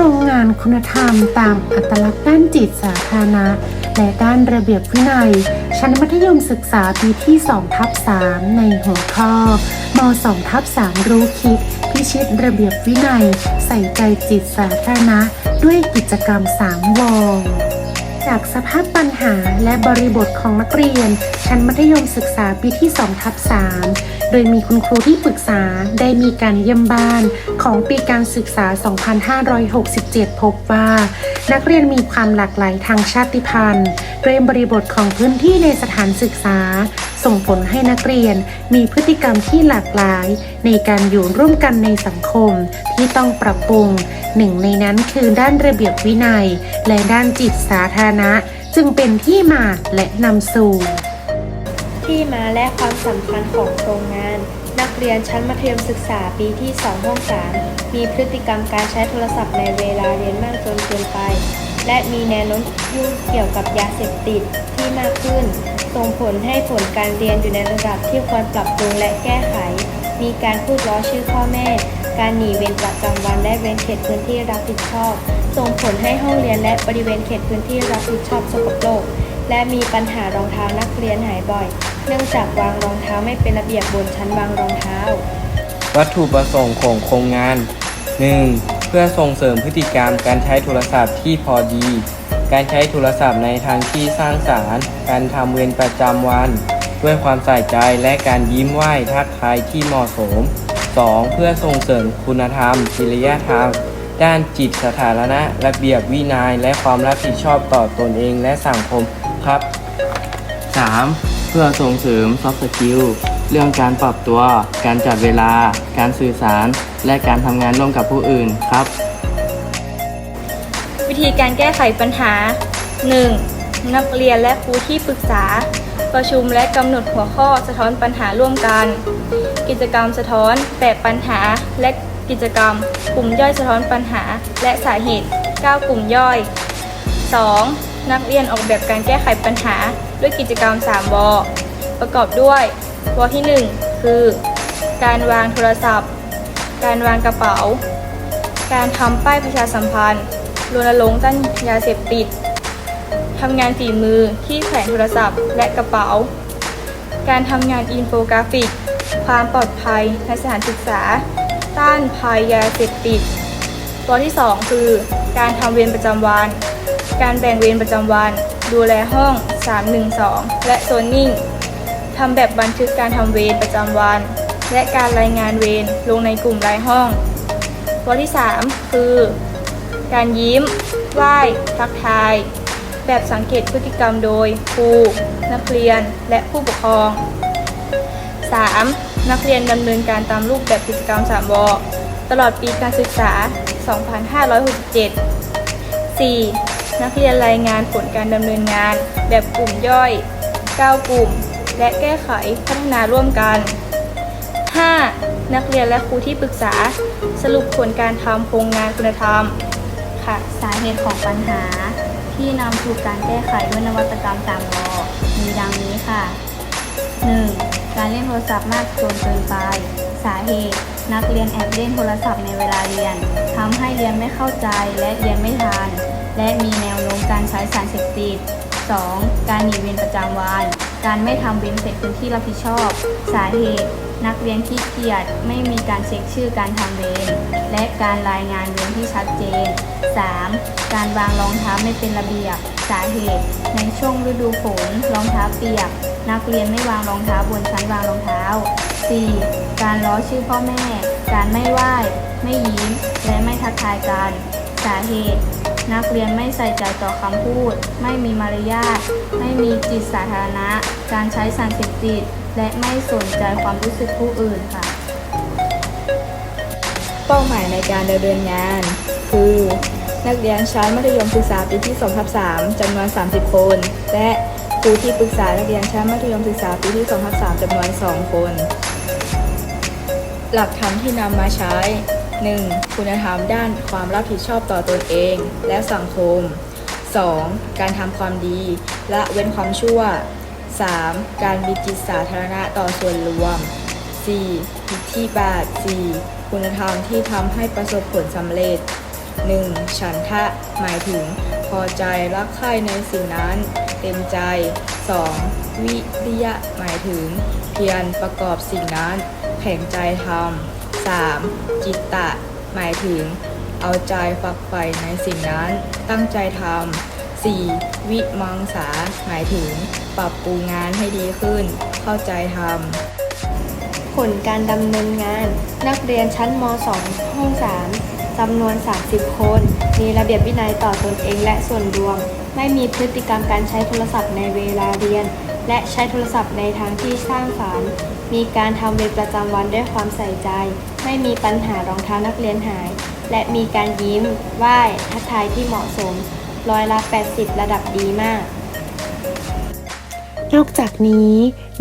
รงงานคุณธรรมตามอัตลักษณ์ด้านจิตสาธารณะ และด้านระเบียบวินัย ชั้นมัธยมศึกษาปีที่2ทับ3ในหัวข้อม2ทับ3รู้คิด พิชิตระเบียบวินัย ใส่ใจจิตสาธารณะ ด้วยกิจกรรม 3 วง จากสภาพปัญหาและบริบทของนักเรียน ชั้นมัธยมศึกษาปีที่2ทับ3โดยมีคุณครูที่ปรึกษาได้มีการเยี่ยมบ้านของปีการศึกษา 2567 พบว่า นักเรียนมีความหลากหลายทางชาติพันธุ์ ด้วยบริบทของพื้นที่ในสถานศึกษา ส่งผลให้นักเรียนมีพฤติกรรมที่หลากหลาย ในการอยู่ร่วมกันในสังคมที่ต้องปรับปรุง หนึ่งในนั้นคือด้านระเบียบวินัย และด้านจิตสาธารณะ จึงเป็นที่มาและนำสู่ ที่มาและความสำคัญของโครงงาน นักเรียนชั้นมัธยมศึกษาปีที่2ห้อง3มีพฤติกรรมการใช้โทรศัพท์ในเวลาเรียนมากจนเกินไป และมีแนวโน้มยุ่งเกี่ยวกับยาเสพติดที่มากขึ้น ส่งผลให้ผลการเรียนอยู่ในระดับที่ควรปรับปรุงและแก้ไข มีการพูดล้อชื่อพ่อแม่ การหนีเวรประจำวันและเว้นเขตพื้นที่รับผิดชอบ ส่งผลให้ห้องเรียนและบริเวณเขตพื้นที่รับผิดชอบสกปรกและมีปัญหารองเท้านักเรียนหายบ่อย เนื่องจากวางรองเท้าไม่เป็นระเบียบบนชั้นวางรองเท้า วัตถุประสงค์ของโครงงาน 1. เพื่อส่งเสริมพฤติกรรมการใช้โทรศัพท์ที่พอดี การใช้โทรศัพท์ในทางที่สร้างสารรค์ การทำเวรประจำวัน ด้วยความใส่ใจและการยิ้มไหว้ทักทายที่เหมาะสม 2. เพื่อส่งเสริมคุณธรรมจริยธรรม ด้านจิตสาธารณะระเบียบวินัย และความรับผิดชอบต่อตนเองและสังคมครับ 3. เพื่อส่งเสริม soft skill เรื่องการปรับตัว การจัดเวลา การสื่อสาร และการทำงานร่วมกับผู้อื่นครับ ธีการแก้ไขปัญหา 1. นักเรียนและครูที่ปรึกษา ประชุมและกำหนดหัวข้อสะท้อนปัญหาร่วมกัน กิจกรรมสะท้อนแบบปัญหาและกิจกรรม กลุ่มย่อยสะท้อนปัญหาและสาเหตุ 9 กลุ่มย่อย 2. นักเรียนออกแบบการแก้ไขปัญหาด้วยกิจกรรม 3 ว ประกอบด้วยวที่ 1 คือ การวางโทรศัพท์ การวางกระเป๋า การทำป้ายประชาสัมพันธ์ รณรงค์ต้านยาเสพติดทำงานฝีมือที่แขวนโทรศัพท์ และกระเป๋า การทำงานอินโฟกราฟิก ความปลอดภัยในสถานศึกษา ต้านภัยยาเสพติด ตัวที่ 2 คือ การทำเวรประจำวัน การแบ่งเวรประจำวัน ดูแลห้อง 312 และโซนนิ่งทำแบบบันทึกการทำเวรประจำวัน และการรายงานเวรลงในกลุ่มรายห้องตัวที่ 3 คือ การยิ้ม ไหว้ ทักทาย แบบสังเกตพฤติกรรมโดยครู นักเรียน และผู้ปกครอง 3. นักเรียนดำเนินการตามรูปแบบกิจกรรม3วตลอดปีการศึกษา 2567 4. นักเรียนรายงานผลการดำเนินงาน แบบกลุ่มย่อย 9 กลุ่ม และแก้ไขพัฒนาร่วมกัน 5. นักเรียนและครูที่ปรึกษา สรุปผลการทำโครงงานคุณธรรม ค่ะ สาเหตุของปัญหาที่นำสู่การแก้ไขด้วยนวัตกรรมตามวมีดังนี้ค่ะ 1. การเล่นโทรศัพท์มากจนเกินไป สาเหตุ นักเรียนแอบเล่นโทรศัพท์ในเวลาเรียนทำให้เรียนไม่เข้าใจและเรียนไม่ทันและมีแนวโน้มการใช้สารเสพติด 2. การหนีเวรประจำวัน การไม่ทำเว้นเสร็จพื้นที่รับผิดชอบ สาเหตุ นักเรียนขี้เกียจไม่มีการเช็คชื่อการทำเวรและการรายงานเวรที่ชัดเจน 3. การวางรองเท้าไม่เป็นระเบียบ สาเหตุ ในช่วงฤดูฝนรองเท้าเปียก นักเรียนไม่วางรองเท้าบนชั้นวางรองเท้า 4. การล้อชื่อพ่อแม่ การไม่ไหว้ ไม่ยิ้ม และไม่ทักทายกัน สาเหตุ นักเรียนไม่ใส่ใจต่อคำพูด ไม่มีมารยาท ไม่มีจิตสาธารณะ การใช้สารเสพติด และไม่สนใจความรู้สึกผู้อื่นค่ะ เป้าหมายในการดำเนินงาน คือ นักเรียนชั้นมัธยมศึกษาปีที่2ทับ3จำนวน 30 คน และครูที่ปรึกษานักเรียนชั้นมัธยมศึกษาปีที่2ทับ3จำนวน 2 คน หลักธรรมที่นำมาใช้ 1. คุณธรรมด้านความรับผิดชอบต่อตนเองและสังคม 2. การทำความดีและเว้นความชั่ว 3. การมีจิตสาธารณะต่อส่วนรวม 4. อิทธิบาท 4. คุณธรรมที่ทำให้ประสบผลสำเร็จ 1. ฉันทะ หมายถึง พอใจรักใคร่ในสิ่งนั้น เต็มใจ 2. วิริยะ หมายถึง เพียรประกอบสิ่งนั้น แข็งใจทำ 3. จิตตะ หมายถึง เอาใจฝักใฝ่ในสิ่งนั้น ตั้งใจทำ 4. วิมังสา หมายถึง ปรับปรุงงานให้ดีขึ้น เข้าใจทำ ผลการดำเนินงาน นักเรียนชั้นม 2 ห้อง 3จำนวน 30 คน มีระเบียบวินัยต่อตนเองและส่วนรวม ไม่มีพฤติกรรมการใช้โทรศัพท์ในเวลาเรียน และใช้โทรศัพท์ในทางที่สร้างสารรค์มีการทำเวรประจำวันด้วยความใส่ใจ ไม่มีปัญหารองเท้านักเรียนหาย และมีการยิ้มไหว้ทักทายที่เหมาะสมร้อยละ 80 ระดับดีมาก นอกจากนี้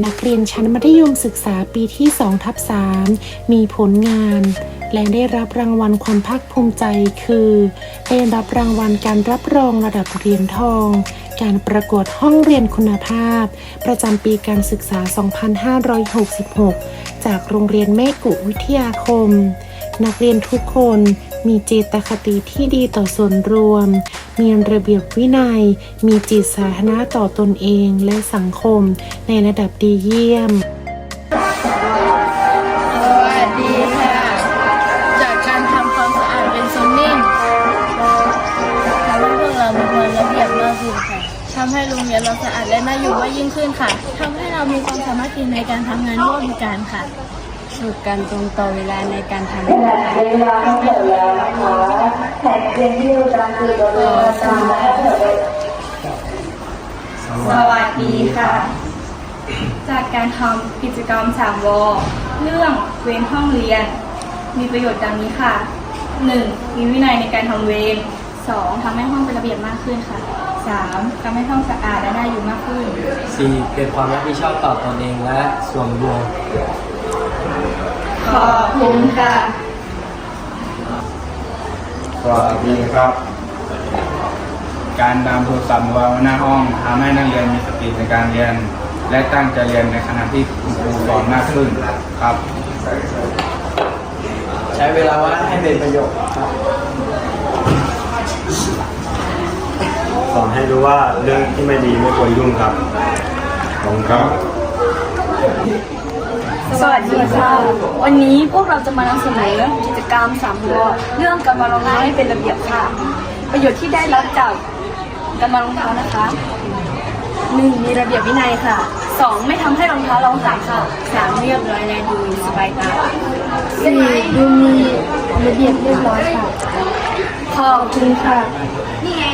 นักเรียนชั้นมัธยมศึกษาปีที่2ทับ3มีผลงาน และได้รับรางวัลความภาคภูมิใจคือ ได้รับรางวัลการรับรองระดับเหรียญทอง การประกวดห้องเรียนคุณภาพ ประจำปีการศึกษา 2566 จากโรงเรียนแม่กุวิทยาคม นักเรียนทุกคนมีเจตคติที่ดีต่อส่วนรวม มีระเบียบวินัย มีจิตสาธารณะต่อตนเองและสังคมในระดับดีเยี่ยม ทำให้โรงเรียนเราสะอาดและน่าอยู่มากยิ่งขึ้นค่ะทำให้เรามีความสามารถในการทำงานร่วมกันค่ะฝึกการตรงต่อเวลาในการทำงานเวลาเสวัสดีค่ะ จากการทำกิจกรรม3วเรื่องเวรห้องเรียน มีประโยชน์ดังนี้ค่ะ 1. มีวินัยในการทำเวร 2. ทำให้ห้องเป็นระเบียบมากขึ้นค่ะ 3. ทำให้ห้องสะอาดและน่าอยู่มากขึ้น 4. เกิดความรับผิดชอบต่อตนเองและส่วนรวม ขอบคุณค่ะสวัสดีครับ การนำโทรศัพท์มาวางไว้หน้าห้องทำให้นักเรียนมีสติในการเรียน และตั้งใจเรียนในขณะที่คุณครูสอนมากขึ้นครับ ใช้เวลาว่างให้เป็นประโยชน์ครับส อนให้รู้ว่าเรื่องที่ไม่ดีไม่ควรยุ่งครับขอบคุณครับ สวัสดีค่ะ วันนี้พวกเราจะมานำเสนอกิจกรรมสามวเรื่องการมารองเท้าให้เป็นระเบียบค่ะ ประโยชน์ที่ได้รับจากการมารองเท้านะคะหนึ่งมีระเบียบวินัยค่ะสองไม่ทำให้รองเท้าเราหายค่ะสามเรียบร้อยและดูสบายตาสี่ดูมีระเบียบเรียบร้อยค่ะ ขอบคุณค่ะ นี่ไง